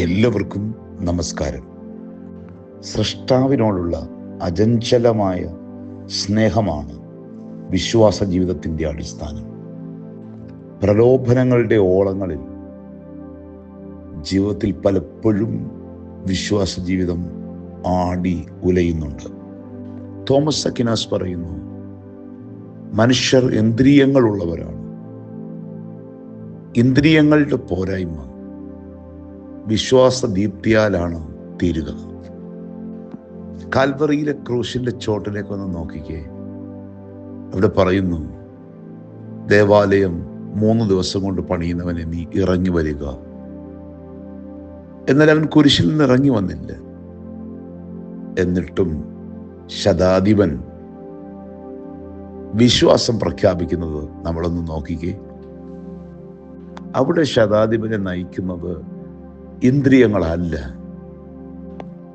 എല്ലാവർക്കും നമസ്കാരം. സൃഷ്ടാവിനോടുള്ള അചഞ്ചലമായ സ്നേഹമാണ് വിശ്വാസ ജീവിതത്തിന്റെ അടിസ്ഥാനം. പ്രലോഭനങ്ങളുടെ ഓളങ്ങളിൽ ജീവിതത്തിൽ പലപ്പോഴും വിശ്വാസ ജീവിതം ആടി ഉലയുന്നുണ്ട്. തോമസ് അക്കിനാസ് പറയുന്നു മനുഷ്യർ ഇന്ദ്രിയങ്ങളുള്ളവരാണ്. ഇന്ദ്രിയങ്ങളുടെ പോരായ്മ വിശ്വാസ ദീപ്തിയാലാണ് തീരുക. കാൽവറിയിലെ ക്രൂശിന്റെ ചോട്ടിലേക്ക് ഒന്ന് നോക്കിക്കേ. അവിടെ പറയുന്നു ദേവാലയം മൂന്ന് ദിവസം കൊണ്ട് പണിയുന്നവനെ നീ ഇറങ്ങി വരിക. എന്നാൽ അവൻ കുരിശിൽ നിന്ന് ഇറങ്ങി വന്നില്ല. എന്നിട്ടും ശതാധിപൻ വിശ്വാസം പ്രഖ്യാപിക്കുന്നത് നമ്മളൊന്ന് നോക്കിക്കേ. അവിടെ ശതാധിപനെ നയിക്കുന്നത് ഇന്ദ്രിയങ്ങളല്ല.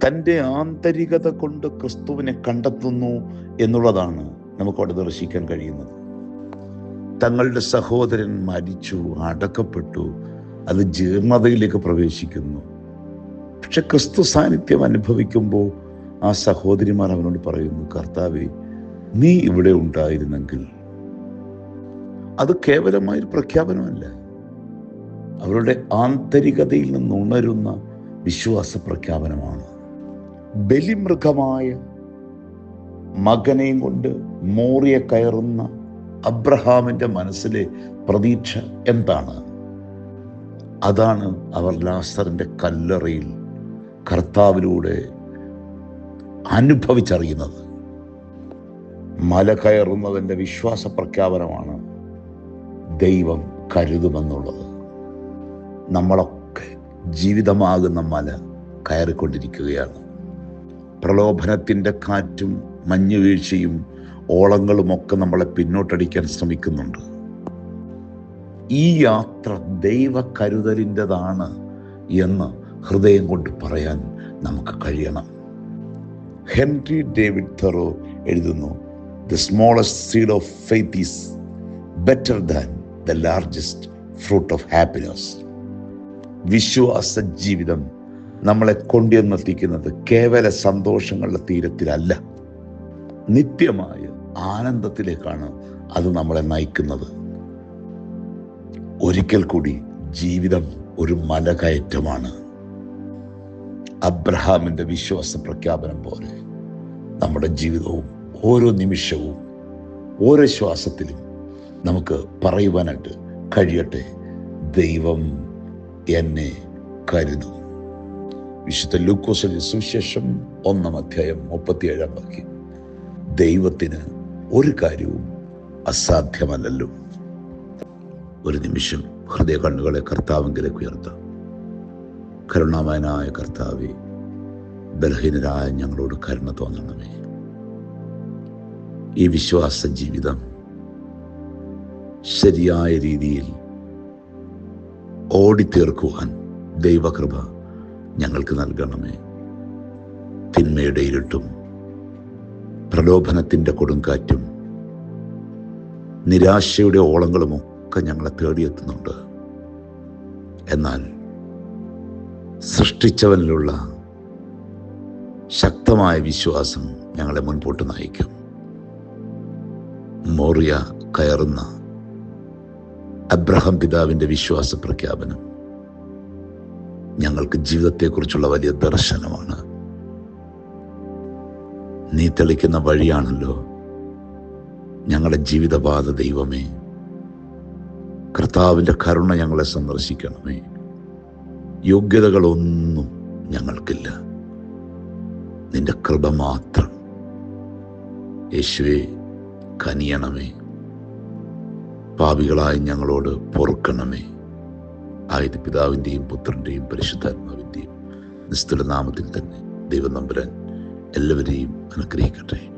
തന്റെ ആന്തരികത കൊണ്ട് ക്രിസ്തുവിനെ കണ്ടെത്തുന്നു എന്നുള്ളതാണ് നമുക്ക് അവിടെ ദർശിക്കാൻ കഴിയുന്നത്. തങ്ങളുടെ സഹോദരൻ മരിച്ചു അടക്കപ്പെട്ടു അത് ജീർണതയിലേക്ക് പ്രവേശിക്കുന്നു. പക്ഷെ ക്രിസ്തു സാന്നിധ്യം അനുഭവിക്കുമ്പോൾ ആ സഹോദരിമാർ അവനോട് പറയുന്നു കർത്താവെ നീ ഇവിടെ ഉണ്ടായിരുന്നെങ്കിൽ അത് കേവലമായൊരു പ്രഖ്യാപനമല്ല. അവരുടെ ആന്തരികതയിൽ നിന്ന് ഉണരുന്ന വിശ്വാസ പ്രഖ്യാപനമാണ്. ബലിമൃഗമായ മകനെയും കൊണ്ട് മോറിയ കയറുന്ന അബ്രഹാമിന്റെ മനസ്സിലെ പ്രതീക്ഷ എന്താണ്? അതാണ് അവർ ലാസറിന്റെ കല്ലറയിൽ കർത്താവിലൂടെ അനുഭവിച്ചറിയുന്നത്. മല കയറുന്നതിന്റെ വിശ്വാസ പ്രഖ്യാപനമാണ് ദൈവം കരുതുമെന്നുള്ളത്. നമ്മളൊക്കെ ജീവിതമാകുന്ന മല കയറിക്കൊണ്ടിരിക്കുകയാണ്. പ്രലോഭനത്തിന്റെ കാറ്റും മഞ്ഞുവീഴ്ചയും ഓളങ്ങളുമൊക്കെ നമ്മളെ പിന്നോട്ടടിക്കാൻ ശ്രമിക്കുന്നുണ്ട്. ഈ യാത്ര ദൈവ കരുതലിന്റെതാണ് എന്ന് ഹൃദയം കൊണ്ട് പറയാൻ നമുക്ക് കഴിയണം. ഹെൻറി ഡേവിഡ് തെറോ എഴുതുന്നു the smallest seed of faith is better than the largest fruit of happiness വിശ്വാസ ജീവിതം നമ്മളെ കൊണ്ടുവന്നെത്തിക്കുന്നത് കേവല സന്തോഷങ്ങളുടെ തീരത്തിലല്ല. നിത്യമായ ആനന്ദത്തിലേക്കാണ് അത് നമ്മളെ നയിക്കുന്നത്. ഒരിക്കൽ കൂടി ജീവിതം ഒരു മലകയറ്റമാണ്. അബ്രഹാമിന്റെ വിശ്വാസ പ്രഖ്യാപനം പോലെ നമ്മുടെ ജീവിതവും ഓരോ നിമിഷവും ഓരോ ശ്വാസത്തിലും നമുക്ക് പറയുവാനായിട്ട് കഴിയട്ടെ. ദൈവം എന്നെ കരുതും വിശുദ്ധ ലൂക്കോസിന്റെ സുശേഷം ഒന്നാം അധ്യായം മുപ്പത്തിയേഴാം വാക്യം. ദൈവത്തിന് ഒരു കാര്യവും അസാധ്യമല്ലല്ലോ. ഒരു നിമിഷം ഹൃദയ കണ്ണുകളെ കർത്താവെങ്കിലേക്ക് ഉയർത്താം. കരുണാമയനായ കർത്താവെ ബലഹീനരായ ഞങ്ങളോട് കരുണ തോന്നണമേ. ഈ വിശ്വാസ ജീവിതം ശരിയായ രീതിയിൽ ഓടിത്തീർക്കുവാൻ ദൈവകൃപ ഞങ്ങൾക്ക് നൽകണമേ. തിന്മയുടെ ഇരുട്ടും പ്രലോഭനത്തിന്റെ കൊടുങ്കാറ്റും നിരാശയുടെ ഓളങ്ങളുമൊക്കെ ഞങ്ങളെ തേടിയെത്തുന്നുണ്ട്. എന്നാൽ സൃഷ്ടിച്ചവനിലുള്ള ശക്തമായ വിശ്വാസം ഞങ്ങളെ മുൻപോട്ട് നയിക്കും. മോറിയ കയറുന്ന അബ്രഹാം പിതാവിന്റെ വിശ്വാസ പ്രഖ്യാപനം. ഞങ്ങൾക്ക് ജീവിതത്തെക്കുറിച്ചുള്ള വലിയ ദർശനമാണ്. നീ തെളിക്കുന്ന വഴിയാണല്ലോ ഞങ്ങളുടെ ജീവിതപാത ദൈവമേ. കർത്താവിന്റെ കരുണ ഞങ്ങളെ സന്ദർശിക്കണമേ. യോഗ്യതകളൊന്നും ഞങ്ങൾക്കില്ല. നിന്റെ കൃപ മാത്രം. യേശുവേ കനിയണമേ. പാപികളായി ഞങ്ങളോട് പൊറുക്കണമേ. ആയത് പിതാവിന്റെയും പുത്രന്റെയും പരിശുദ്ധാത്മാവിന്റെയും നിസ്തുല നാമത്തിൽ തന്നെ ദൈവം നമ്പുരാൻ എല്ലാവരെയും അനുഗ്രഹിക്കട്ടെ.